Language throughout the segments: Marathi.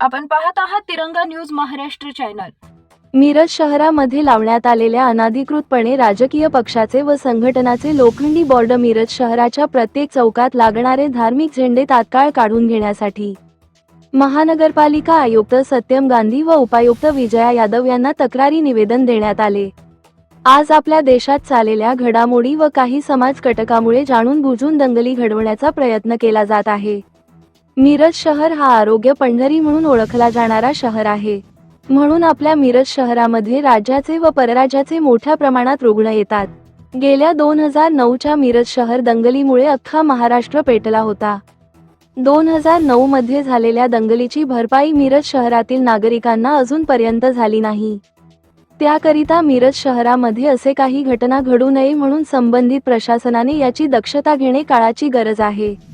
आपण पाहत आहात तिरंगा न्यूज महाराष्ट्र चॅनल. मिरज शहरामध्ये लावण्यात आलेल्या अनाधिकृतपणे राजकीय पक्षाचे व संघटनाचे लोखंडी बॉर्ड मिरज शहराच्या प्रत्येक चौकात लागणारे धार्मिक झेंडे तात्काळ काढून घेण्यासाठी. महानगरपालिका आयुक्त सत्यम गांधी व उपायुक्त विजया यादव यांना तक्रारी निवेदन देण्यात आले. आज आपल्या देशात चाललेल्या घडामोडी व काही समाज कटकामुळे जाणून बुजून दंगली घडवण्याचा प्रयत्न केला जात आहे. मिरज शहर हा आरोग्य पंढरी म्हणून ओळखला जाणारा शहर आहे. म्हणून आपल्या मिरज शहरामध्ये राज्याचे व परराज्याचे मोठ्या प्रमाणात रुग्ण येतात. गेल्या दोन हजार नऊच्या मिरज शहर दंगलीमुळे अख्खा महाराष्ट्र पेटला होता. दोन हजार नऊ मध्ये झालेल्या दंगलीची भरपाई मिरज शहरातील नागरिकांना अजूनपर्यंत झाली नाही. त्याकरिता मिरज शहरामध्ये असे काही घटना घडू नये म्हणून संबंधित प्रशासनाने याची दक्षता घेणे काळाची गरज आहे.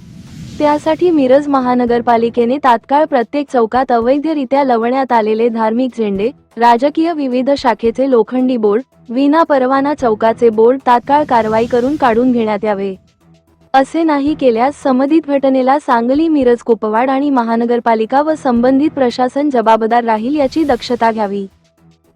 त्यासाठी मिरज महानगरपालिकेने तात्काळ प्रत्येक चौकात अवैधरित्या लवण्यात आलेले धार्मिक झेंडे राजकीय विविध शाखेचे लोखंडी बोर्ड विना परवाना चौकाचे बोर्ड तात्काळ कारवाई करून काढून घेण्यात यावे. असे नाही केल्यास संबंधित घटनेला सांगली मिरज कुपवाड आणि महानगरपालिका व संबंधित प्रशासन जबाबदार राहील याची दक्षता घ्यावी.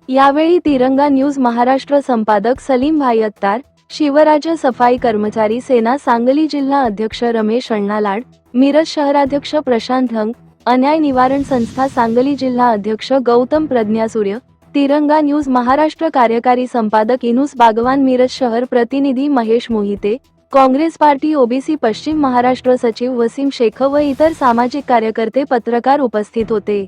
यावेळी तिरंगा न्यूज महाराष्ट्र संपादक सलीम भाई अत्तार शिवराज्य सफाई कर्मचारी सेना सांगली जिल्हा अध्यक्ष रमेश अण्णालाड मिरज शहराध्यक्ष प्रशांत हंग अन्याय निवारण संस्था सांगली जिल्हा अध्यक्ष गौतम प्रज्ञासूर्य तिरंगा न्यूज महाराष्ट्र कार्यकारी संपादक इनुस बागवान मिरज शहर प्रतिनिधी Mahesh Mohite Congress party OBC पश्चिम महाराष्ट्र सचिव वसीम शेख व इतर सामाजिक कार्यकर्ते पत्रकार उपस्थित होते.